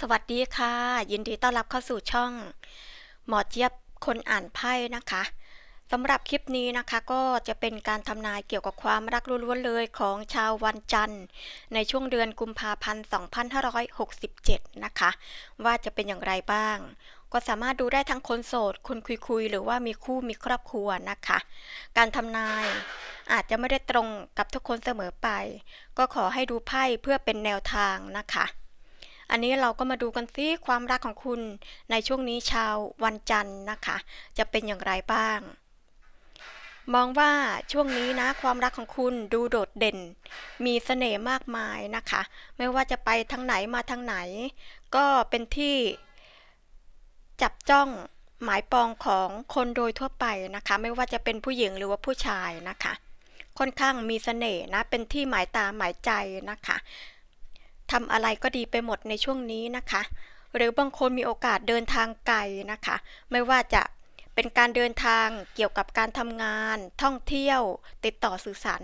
สวัสดีค่ะ ยินดีต้อนรับเข้าสู่ช่อง หมอเจี๊ยบคนอ่านไพ่นะคะสำหรับคลิปนี้นะคะก็จะเป็นการทำนายเกี่ยวกับความรักล้วนๆเลยของชาววันจันทร์ ในช่วงเดือนกุมภาพันธ์2567 นะคะ ว่าจะเป็นอย่างไรบ้าง ก็สามารถดูได้ทั้งคนโสด คนคุยๆ หรือว่ามีคู่มีครอบครัวนะคะ การทำนายอาจจะไม่ได้ตรงกับทุกคนเสมอไป ก็ขอให้ดูไพ่เพื่อเป็นแนวทางนะคะ อันนี้เราก็มาดูกันซิความรักของคุณในช่วงนี้ชาววันจันทร์นะคะ จะเป็นอย่างไรบ้าง มองว่าช่วงนี้นะความรักของคุณดูโดดเด่น มีเสน่ห์มากมายนะคะ ไม่ว่าจะไปทางไหนมาทางไหน ก็เป็นที่จับจ้องหมายปองของคนโดยทั่วไปนะคะ ไม่ว่าจะเป็นผู้หญิงหรือว่าผู้ชายนะคะ ค่อนข้างมีเสน่ห์นะเป็นที่หมายตาหมายใจนะคะ ทำอะไรก็ดีไปหมดในช่วงนี้นะคะ หรือบางคนมีโอกาสเดินทางไกลนะคะ ไม่ว่าจะเป็นการเดินทางเกี่ยวกับการทำงาน ท่องเที่ยว ติดต่อสื่อสาร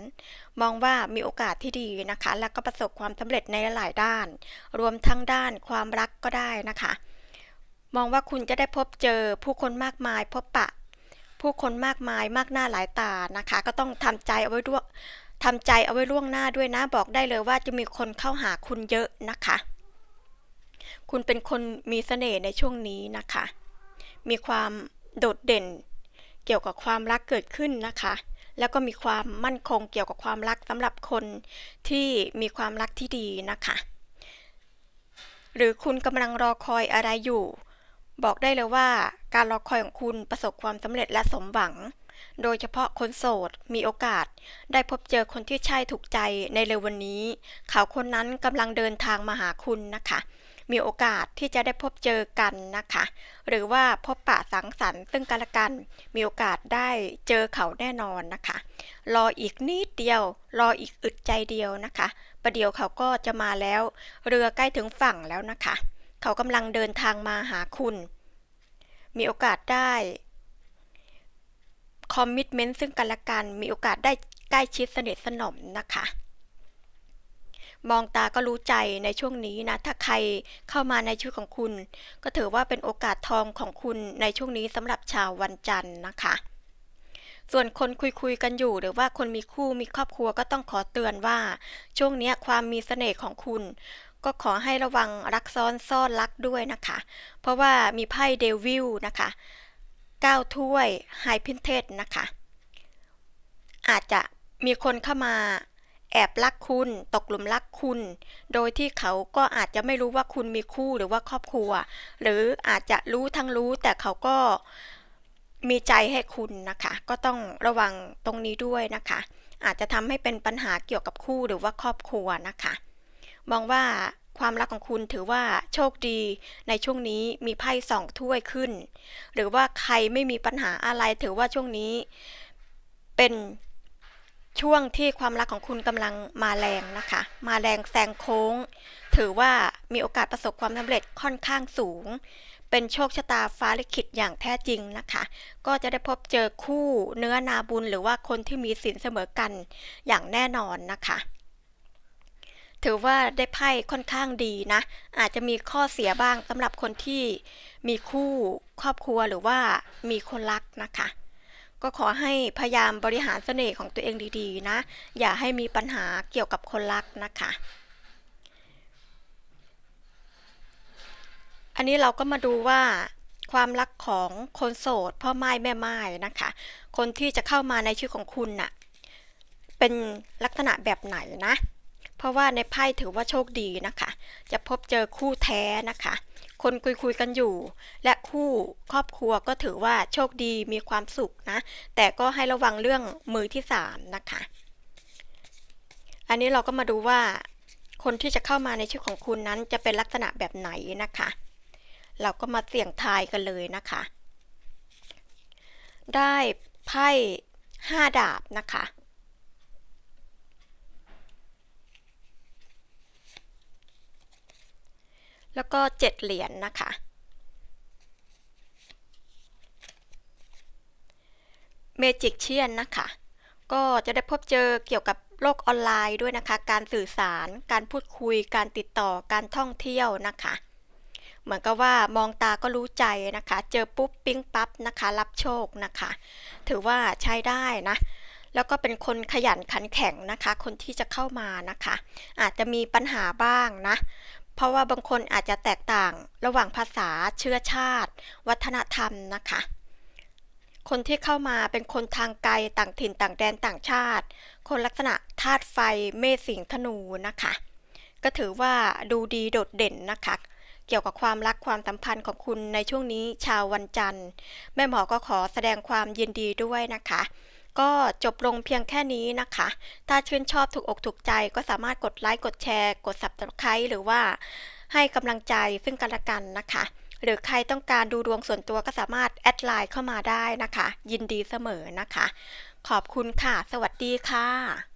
มองว่ามีโอกาสที่ดีนะคะ และก็ประสบความสำเร็จในหลายด้าน รวมทั้งด้านความรักก็ได้นะคะ มองว่าคุณจะได้พบเจอผู้คนมากมายพบปะ ผู้คนมากมายมากหน้าหลายตานะคะ ก็ต้องทำใจเอาไว้ด้วย ทำใจเอาไว้ล่วงหน้าด้วยนะ บอกได้เลยว่าจะมีคนเข้าหาคุณเยอะนะคะ คุณเป็นคนมีเสน่ห์ในช่วงนี้นะคะ มีความโดดเด่น เกี่ยวกับความรักเกิดขึ้นนะคะ แล้วก็มีความมั่นคงเกี่ยวกับความรักสำหรับคนที่มีความรักที่ดีนะคะ หรือคุณกำลังรอคอยอะไรอยู่ บอกได้เลยว่าการรอคอยของคุณประสบความสำเร็จและสมหวัง โดยเฉพาะคนโสด มีโอกาส ได้พบเจอคนที่ใช่ถูกใจในเร็ววันนี้ เขาคนนั้นกำลังเดินทางมาหาคุณนะคะ มีโอกาสที่จะได้พบเจอกันนะคะ หรือว่าพบปะสังสรรค์ซึ่งกันและกัน มีโอกาสได้เจอเขาแน่นอนนะคะ รออีกนิดเดียว รออีกอึดใจเดียวนะคะ ประเดี๋ยวเขาก็จะมาแล้ว เรือใกล้ถึงฝั่งแล้วนะคะ เขากำลังเดินทางมาหาคุณ มีโอกาสได้ คอมมิชเมนต์ซึ่งกันและกันมีโอกาสได้ใกล้ชิดสนิทสนมนะคะ มองตาก็รู้ใจในช่วงนี้นะ ถ้าใครเข้ามาในชีวิตของคุณ ก็ถือว่าเป็นโอกาสทองของคุณในช่วงนี้สำหรับชาววันจันทร์นะคะส่วนคนคุยคุยกันอยู่หรือว่าคนมีคู่มีครอบครัวก็ต้องขอเตือนว่า ช่วงนี้ความมีเสน่ห์ของคุณ ก็ขอให้ระวังรักซ้อนซ่อนรักด้วยนะคะ เพราะว่ามีไพ่เดวิลนะคะ 9 ถ้วยไฮพินเทสนะคะ อาจจะมีคนเข้ามาแอบรักคุณตกหลุมรักคุณ โดยที่เขาก็อาจจะไม่รู้ว่าคุณมีคู่หรือว่าครอบครัว หรืออาจจะรู้ทั้งรู้แต่เขาก็มีใจให้คุณนะคะ ก็ต้องระวังตรงนี้ด้วยนะคะ อาจจะทำให้เป็นปัญหาเกี่ยวกับคู่หรือว่าครอบครัวนะคะ มองว่า ความรักของคุณถือว่าโชคดีในช่วงนี้มีไพ่สองถ้วยขึ้น หรือว่าใครไม่มีปัญหาอะไรถือว่าช่วงนี้ เป็นช่วงที่ความรักของคุณกำลังมาแรงนะคะ มาแรงแซงโค้ง ถือว่ามีโอกาสประสบความสำเร็จค่อนข้างสูง เป็นโชคชะตาฟ้าลิขิตอย่างแท้จริงนะคะ ก็จะได้พบเจอคู่เนื้อนาบุญหรือว่าคนที่มีสินเสมอกันอย่างแน่นอนนะคะ ถือว่าได้ไพ่ค่อนข้างดีนะ อาจจะมีข้อเสียบ้างสำหรับคนที่มีคู่ครอบครัวหรือว่ามีคนรักนะคะ ก็ขอให้พยายามบริหารเสน่ห์ของตัวเองดีๆนะ อย่าให้มีปัญหาเกี่ยวกับคนรักนะคะ อันนี้เราก็มาดูว่าความรักของคนโสดพ่อไม้แม่ไม้นะคะ คนที่จะเข้ามาในชีวิตของคุณน่ะเป็นลักษณะแบบไหนนะ เพราะว่าในไพ่ถือว่าโชคดีนะคะ จะพบเจอคู่แท้นะคะ คนคุยคุยกันอยู่ และคู่ครอบครัวก็ถือว่าโชคดีมีความสุขนะ แต่ก็ให้ระวังเรื่องมือที่สามนะคะ อันนี้เราก็มาดูว่า คนที่จะเข้ามาในชีวิตของคุณนั้นจะเป็นลักษณะแบบไหนนะคะ เราก็มาเสี่ยงทายกันเลยนะคะ ได้ไพ่ห้าดาบนะคะ แล้วก็เจ็ดเหรียญนนะคะ เมจิกเชียนนะคะ ก็จะได้พบเจอเกี่ยวกับโลกออนไลน์ด้วยนะคะ การสื่อสาร การพูดคุย การติดต่อ การท่องเที่ยวนะคะ เหมือนกับว่ามองตาก็รู้ใจนะคะ เจอปุ๊บปิ๊งปั๊บนะคะ รับโชคนะคะ ถือว่าใช้ได้นะแล้วก็เป็นคนขยันขันแข็งนะคะ คนที่จะเข้ามานะคะ อาจจะมีปัญหาบ้างนะ ราะว่าบางคนอาจจะแตกต่างระหว่างภาษาเชื้อชาติ วัฒนธรรมนะคะ คนที่เข้ามาเป็นคนทางไกลต่างถิ่นต่างแดนต่างชาติ คนลักษณะธาตุไฟเมษสิงธนูนะคะ ก็ถือว่าดูดีโดดเด่นนะคะเกี่ยวกับความรักความสัมพันธ์ของคุณในช่วงนี้ชาววันจันทร์ แม่หมอก็ขอแสดงความยินดีด้วยนะคะ ก็จบลงเพียงแค่นี้นะคะ ถ้าชื่นชอบถูกอกถูกใจก็สามารถกดไลค์กดแชร์ กด subscribe หรือว่าให้กำลังใจซึ่งกันและกันนะคะ หรือใครต้องการดูดวงส่วนตัวก็สามารถแอดไลน์เข้ามาได้นะคะ ยินดีเสมอนะคะ ขอบคุณค่ะ สวัสดีค่ะ